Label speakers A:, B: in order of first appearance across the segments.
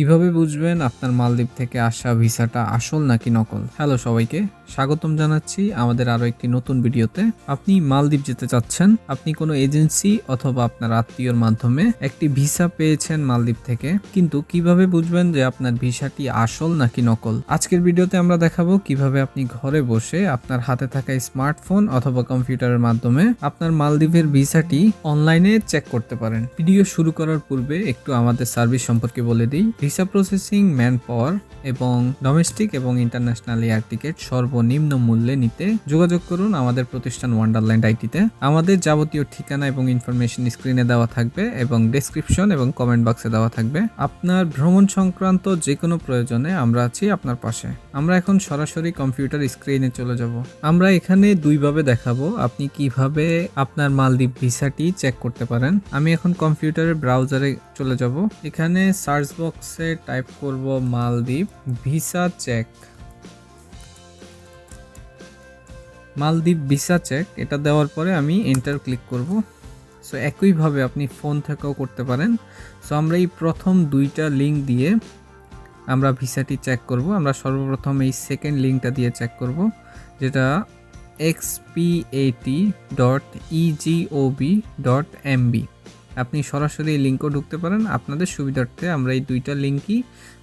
A: কীভাবে বুঝবেন আপনার মালদ্বীপ থেকে আসা ভিসাটা আসল নাকি নকল? হ্যালো সবাইকে, স্বাগতম জানাচ্ছি আমাদের আরও একটি নতুন ভিডিওতে। আপনি মালদ্বীপ যেতে চাচ্ছেন, আপনি কোনো এজেন্সি অথবা আপনার আত্মীয়র মাধ্যমে একটি ভিসা পেয়েছেন মালদ্বীপ থেকে, কিন্তু কীভাবে বুঝবেন যে আপনার ভিসাটি আসল নাকি নকল? আজকের ভিডিওতে আমরা দেখাবো কীভাবে আপনি ঘরে বসে আপনার হাতে থাকা স্মার্টফোন অথবা কম্পিউটারের মাধ্যমে আপনার মালদ্বীপের ভিসাটি অনলাইনে চেক করতে পারেন। ভিডিও শুরু করার পূর্বে একটু আমাদের সার্ভিস সম্পর্কে বলে দিই। ভিসা প্রসেসিং ম্যান পাওয়ার এবং ডোমেস্টিক এবং ইন্টারন্যাশনাল এয়ার টিকিট সর্বনিম্ন মূল্যে নিতে যোগাযোগ করুন আমাদের প্রতিষ্ঠান ওয়ান্ডারল্যান্ড আইটিতে। আমাদের যাবতীয় ঠিকানা এবং ইনফরমেশন স্ক্রিনে দেওয়া থাকবে এবং ডেসক্রিপশন এবং কমেন্ট বক্সে দেওয়া থাকবে। আপনার ভ্রমণ সংক্রান্ত যে কোনো প্রয়োজনে আমরা আছি আপনার পাশে। আমরা এখন সরাসরি কম্পিউটার স্ক্রিনে চলে যাব। আমরা এখানে দুইভাবে দেখাবো, আপনি কীভাবে আপনার মালদ্বীপ ভিসাটি চেক করতে পারেন। আমি এখন কম্পিউটারের ব্রাউজারে চলে যাব। এখানে সার্চ বক্সে টাইপ করব মালদ্বীপ ভিসা চেক মালদ্বীপ ভিসা চেক এটা দেওয়ার পরে আমি এন্টার ক্লিক করব। সো একইভাবে আপনি ফোন থেকেও করতে পারেন। সো আমরা এই প্রথম দুইটা লিঙ্ক দিয়ে আমরা ভিসাটি চেক করব। আমরা সর্বপ্রথম এই সেকেন্ড লিঙ্কটা দিয়ে চেক করব, যেটা এক্সপিএটি ডট ইজিওবি ডট এমবি আপনি সরাসরি এই লিঙ্কও ঢুকতে পারেন। আপনাদের সুবিধার্থে আমরা এই দুইটা লিঙ্কই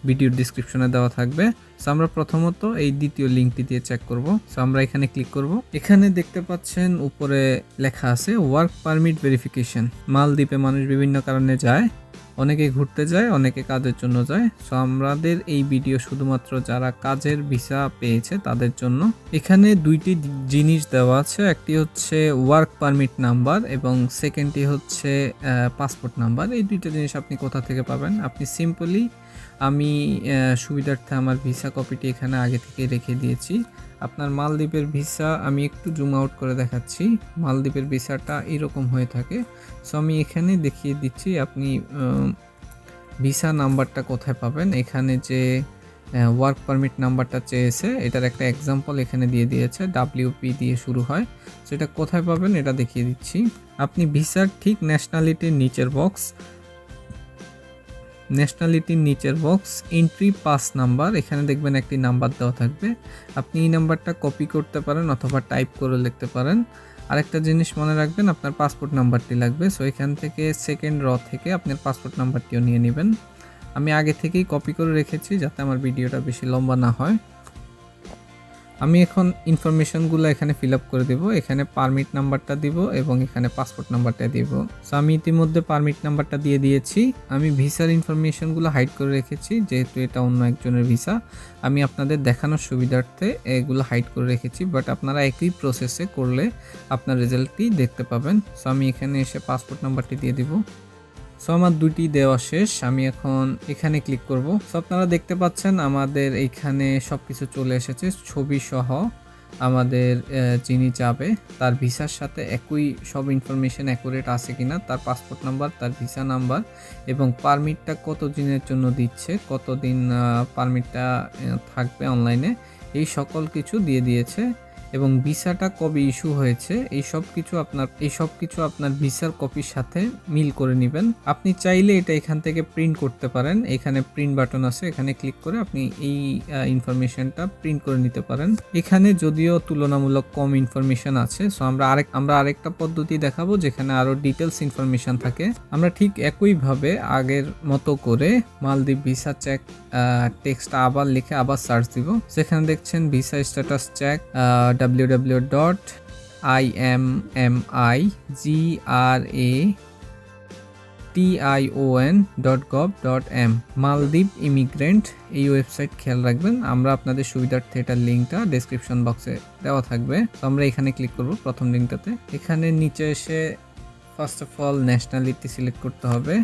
A: ভিডিওর ডিসক্রিপশনে দেওয়া থাকবে। সো আমরা প্রথমত এই দ্বিতীয় লিঙ্কটি দিয়ে চেক করব। সো আমরা এখানে ক্লিক করব। এখানে দেখতে পাচ্ছেন উপরে লেখা আছে ওয়ার্ক পারমিট ভেরিফিকেশন মালদ্বীপে মানুষ বিভিন্ন কারণে যায়। অনেকে ঘুরতে যায়, অনেকে কাজের জন্য যায়। সো আমাদের এই ভিডিও শুধুমাত্র যারা কাজের ভিসা পেয়েছে, তাদের জন্য। এখানে দুইটি জিনিস দেওয়া আছে। একটি হচ্ছে ওয়ার্ক পারমিট নাম্বার এবং সেকেন্ডটি হচ্ছে পাসপোর্ট নাম্বার এই দুইটা জিনিস আপনি কোথা থেকে পাবেন? আপনি সিম্পলি আমি সুবিধার্থে আমার ভিসা কপিটি এখানে আগে থেকে রেখে দিয়েছি। আপনার মালদ্বীপের ভিসা আমি একটু জুম আউট করে দেখাচ্ছি। মালদ্বীপের ভিসাটা এরকম হয়ে থাকে। সো আমি এখানে দেখিয়ে দিচ্ছি আপনি ভিসা নাম্বারটা কোথায় পাবেন। এখানে যে ওয়ার্ক পারমিট নাম্বারটা চেয়েছে, এটার একটা এক্সাম্পল এখানে দিয়ে দিয়েছে ডাব্লিউপি দিয়ে শুরু হয়। সেটা কোথায় পাবেন এটা দেখিয়ে দিচ্ছি। আপনি ভিসার ঠিক ন্যাশনালিটির নিচের বক্স ন্যাশনালিটির নিচের বক্স এন্ট্রি পাস নাম্বার এখানে দেখবেন একটি নাম্বার দেওয়া থাকবে। আপনি এই নাম্বারটা কপি করতে পারেন অথবা টাইপ করে লিখতে পারেন। আরেকটা জিনিস মনে রাখবেন, আপনার পাসপোর্ট নাম্বারটি লাগবে। সো এখান থেকে সেকেন্ড র থেকে আপনার পাসপোর্ট নাম্বারটিও নিয়ে নেবেন। আমি আগে থেকেই কপি করে রেখেছি যাতে আমার ভিডিওটা বেশি লম্বা না হয়। আমি এখন ইনফরমেশনগুলো এখানে ফিল আপ করে দেব। এখানে পারমিট নাম্বারটা দিব এবং এখানে পাসপোর্ট নাম্বারটা দিব। সো আমি ইতিমধ্যে পারমিট নাম্বারটা দিয়ে দিয়েছি। আমি ভিসার ইনফরমেশনগুলো হাইড করে রেখেছি, যেহেতু এটা অন্য একজনের ভিসা আমি আপনাদের দেখানোর সুবিধার্থে এগুলো হাইড করে রেখেছি বাট আপনারা একই প্রসেসে করলে আপনার রেজাল্টটি দেখতে পাবেন। সো আমি এখানে এসে পাসপোর্ট নাম্বারটি দিয়ে দিব। সো আমার দুটি দেওয়া শেষ। আমি এখন এখানে ক্লিক করব। সো আপনারা দেখতে পাচ্ছেন আমাদের এইখানে সব কিছু চলে এসেছে। ছবি সহ আমাদের যিনি যাবে, তার ভিসার সাথে একই সব ইনফরমেশন অ্যাকুরেট আছে কিনা, তার পাসপোর্ট নাম্বার তার ভিসা নাম্বার এবং পারমিটটা কত দিনের জন্য দিচ্ছে, কতদিন পারমিটটা থাকবে অনলাইনে এই সকল কিছু দিয়ে দিয়েছে। এবং ভিসাটা কবে ইস্যু হয়েছে, এই সব কিছু আপনার, এই সব কিছু আপনার ভিসার কপির সাথে মিল করে নেবেন। আপনি চাইলে এটা এখান থেকে প্রিন্ট করতে পারেন। এখানে প্রিন্ট বাটন আছে, এখানে ক্লিক করে আপনি এই ইনফরমেশনটা প্রিন্ট করে নিতে পারেন। এখানে যদিও তুলনামূলক কম ইনফরমেশন আছে, সো আমরা আরেক, আমরা আরেকটা পদ্ধতি দেখাবো যেখানে আরও ডিটেলস ইনফরমেশন থাকে। আমরা ঠিক একইভাবে আগের মতো করে মালদ্বীপ ভিসা চেক টেক্সট আবার লিখে আবার সার্চ দিব। সেখানে দেখছেন visa status check www dot immi T I O N dot gov dot M মালদ্বীপ ইমিগ্রেন্ট এই ওয়েবসাইট খেয়াল রাখবেন। আমরা আপনাদের সুবিধার্থে এটার লিঙ্কটা ডেসক্রিপশন বক্সে দেওয়া থাকবে। তো আমরা এখানে ক্লিক করব প্রথম লিঙ্কটাতে এখানে নিচে এসে first of all nationality select করতে হবে।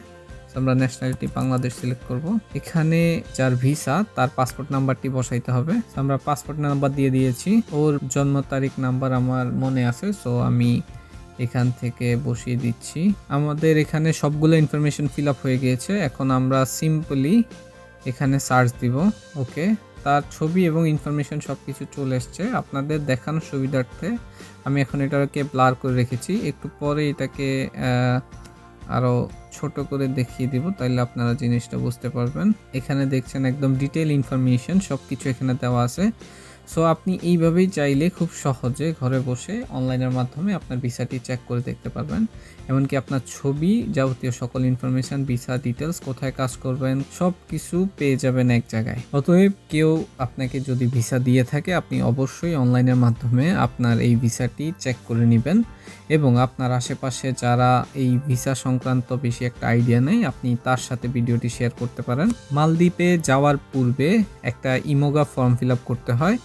A: আমরা ন্যাশনালিটি বাংলাদেশ সিলেক্ট করব। এখানে যার ভিসা তার পাসপোর্ট নাম্বারটি বসাইতে হবে। আমরা পাসপোর্ট নাম্বার দিয়ে দিয়েছি। ওর জন্ম তারিখ নাম্বার আমার মনে আছে সো আমি এখান থেকে বসিয়ে দিচ্ছি। আমাদের এখানে সবগুলো ইনফরমেশন ফিল আপ হয়ে গিয়েছে। এখন আমরা সিম্পলি এখানে সার্চ দিব। ওকে তার ছবি এবং ইনফরমেশন সব কিছু চলে এসছে। আপনাদের দেখানোর সুবিধার্থে আমি এখন এটাকে ব্লার করে রেখেছি। একটু পরে এটাকে আরও ছোট করে দেখিয়ে দিব, তাইলে আপনারা জিনিসটা বুঝতে পারবেন। এখানে দেখছেন একদম ডিটেল ইনফরমেশন সব কিছু এখানে দেওয়া আছে। সো আপনি এইভাবেই চাইলে খুব সহজে ঘরে বসে অনলাইনের মাধ্যমে আপনার ভিসাটি চেক করে দেখতে পারবেন। এমনকি আপনার ছবি যাবতীয় সকল ইনফরমেশন ভিসা ডিটেলস কোথায় কাজ করবেন সব কিছু পেয়ে যাবেন এক জায়গায়। অতএব কেউ আপনাকে যদি ভিসা দিয়ে থাকে, আপনি অবশ্যই অনলাইনের মাধ্যমে আপনার এই ভিসাটি চেক করে নেবেন এবং আপনার আশেপাশে যারা এই ভিসা সংক্রান্ত বেশি একটা আইডিয়া নেই, আপনি তার সাথে ভিডিওটি শেয়ার করতে পারেন। মালদ্বীপে যাওয়ার পূর্বে একটা ইমোগা ফর্ম ফিল আপ করতে হয়।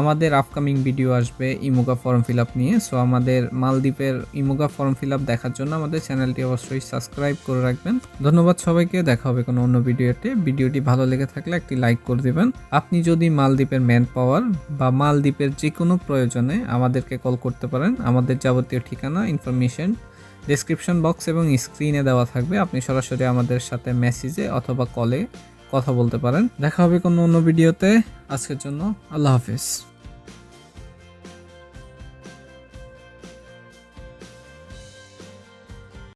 A: আমাদের আপকামিং ভিডিও আসবে ইমোগা ফর্ম ফিল আপ নিয়ে। সো আমাদের মালদ্বীপের ইমোগা ফর্ম ফিল আপ দেখার জন্য আমাদের চ্যানেলটি অবশ্যই সাবস্ক্রাইব করে রাখবেন। ধন্যবাদ সবাইকে, দেখা হবে কোনো অন্য ভিডিওতে ভিডিওটি ভালো লেগে থাকলে একটি লাইক করে দিবেন। আপনি যদি মালদ্বীপের ম্যান পাওয়ার বা মালদ্বীপের যে কোনো প্রয়োজনে আমাদেরকে কল করতে পারেন, আমাদের যাবতীয় ঠিকানা ইনফরমেশন ডেসক্রিপশন বক্স এবং স্ক্রিনে দেওয়া থাকবে। আপনি সরাসরি আমাদের সাথে মেসেজে অথবা কলে কথা বলতে পারেন। দেখা হবে কোনো অন্য ভিডিওতে। আজকের জন্য আল্লাহ হাফিজ।